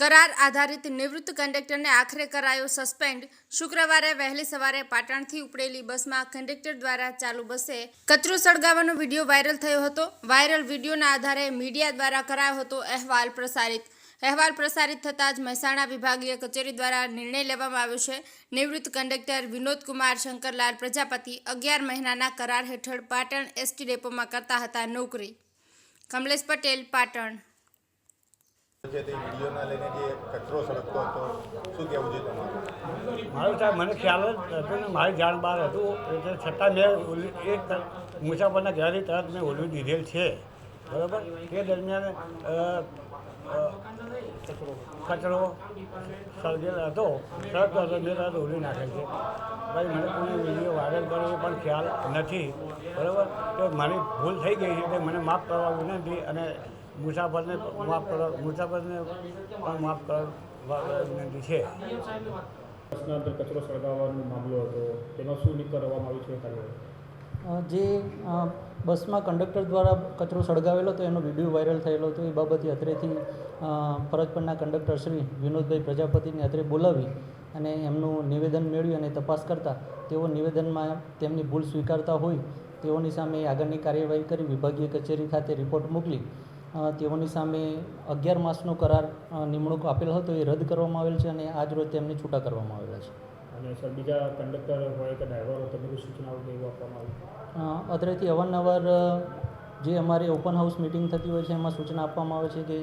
કરાર આધારિત નિવૃત્ત કંડક્ટરને આખરે કરાયો સસ્પેન્ડ. શુક્રવારે વહેલી સવારે પાટણથી ઉપડેલી બસમાં કંડક્ટર દ્વારા ચાલુ બસે કચરો સળગાવવાનો વીડિયો વાયરલ થયો હતો. વાયરલ વિડીયોના આધારે મીડિયા દ્વારા કરાયો હતો અહેવાલ પ્રસારિત. અહેવાલ પ્રસારિત થતાં જ મહેસાણા વિભાગીય કચેરી દ્વારા નિર્ણય લેવામાં આવ્યો છે. નિવૃત્ત કંડક્ટર વિનોદ કુમાર શંકરલાલ પ્રજાપતિ અગિયાર મહિનાના કરાર હેઠળ પાટણ એસટી ડેપોમાં કરતા હતા નોકરી. કમલેશ પટેલ, પાટણ. છે તે લઈને જે કચરો સળગતો હતો, શું કહેવું છે તમારું? મારું સાહેબ, મને ખ્યાલ જ હતો ને મારી જાણ બહાર હતું. એટલે છતાં મેં એક મુસાફરના ઘરે તરત મેં ઓલવી દીધેલ છે. બરાબર? એ દરમિયાન કચરો સળગેલ હતો. તરત હતો મેં તરત ઓલવી નાખેલ છે. ભાઈ, મને કોઈ વીડિયો વાયરલ કરવો પણ ખ્યાલ નથી. બરાબર? તો મારી ભૂલ થઈ ગઈ છે મને માફ કરવા વિનંતી અને મુસાફરને માફ કરવા, મુસાફરને પણ માફ કરવા વિનંતી છે. અંદર કચરો સળગાવવાનો મામલો હતો. તેમાં શું કરવામાં આવ્યું છે કાર્યવાહી જે બસમાં કંડક્ટર દ્વારા કચરો સળગાવેલો હતો, એનો વીડિયો વાયરલ થયેલો હતો, એ બાબતે અત્રેથી ફરજ કંડક્ટર શ્રી વિનોદભાઈ પ્રજાપતિને અત્રે બોલાવી અને એમનું નિવેદન મેળવી અને તપાસ કરતા તેઓ નિવેદનમાં તેમની ભૂલ સ્વીકારતા હોય, તેઓની સામે આગળની કાર્યવાહી કરી વિભાગીય કચેરી ખાતે રિપોર્ટ મોકલી તેઓની સામે અગિયાર માસનો કરાર નિમણૂક આપેલ હતો, એ રદ કરવામાં આવેલ છે અને આજ રોજ તેમને છૂટા કરવામાં આવેલા છે. અને સર બીજા કંડક્ટર હોય કે ડ્રાઈવર હોય તમને સૂચનાઓ એવું આપવામાં આવ્યું અ, અત્રેથી અવારનવાર જે અમારે ઓપન હાઉસ મિટિંગ થતી હોય છે એમાં સૂચના આપવામાં આવે છે કે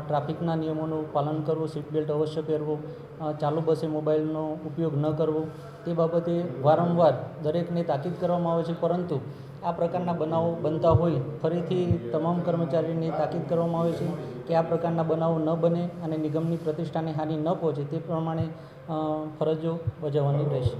ટ્રાફિકના નિયમોનું પાલન કરવું સીટ બેલ્ટ અવશ્ય પહેરવું ચાલુ બસે મોબાઈલનો ઉપયોગ ન કરવો તે બાબતે વારંવાર દરેકને તાકીદ કરવામાં આવે છે પરંતુ આ પ્રકારના બનાવો બનતા હોય, ફરીથી તમામ કર્મચારીને તાકીદ કરવામાં આવે છે કે આ પ્રકારના બનાવો ન બને અને નિગમની પ્રતિષ્ઠાને હાનિ ન પહોંચે તે પ્રમાણે ફરજો બજાવવાની રહેશે.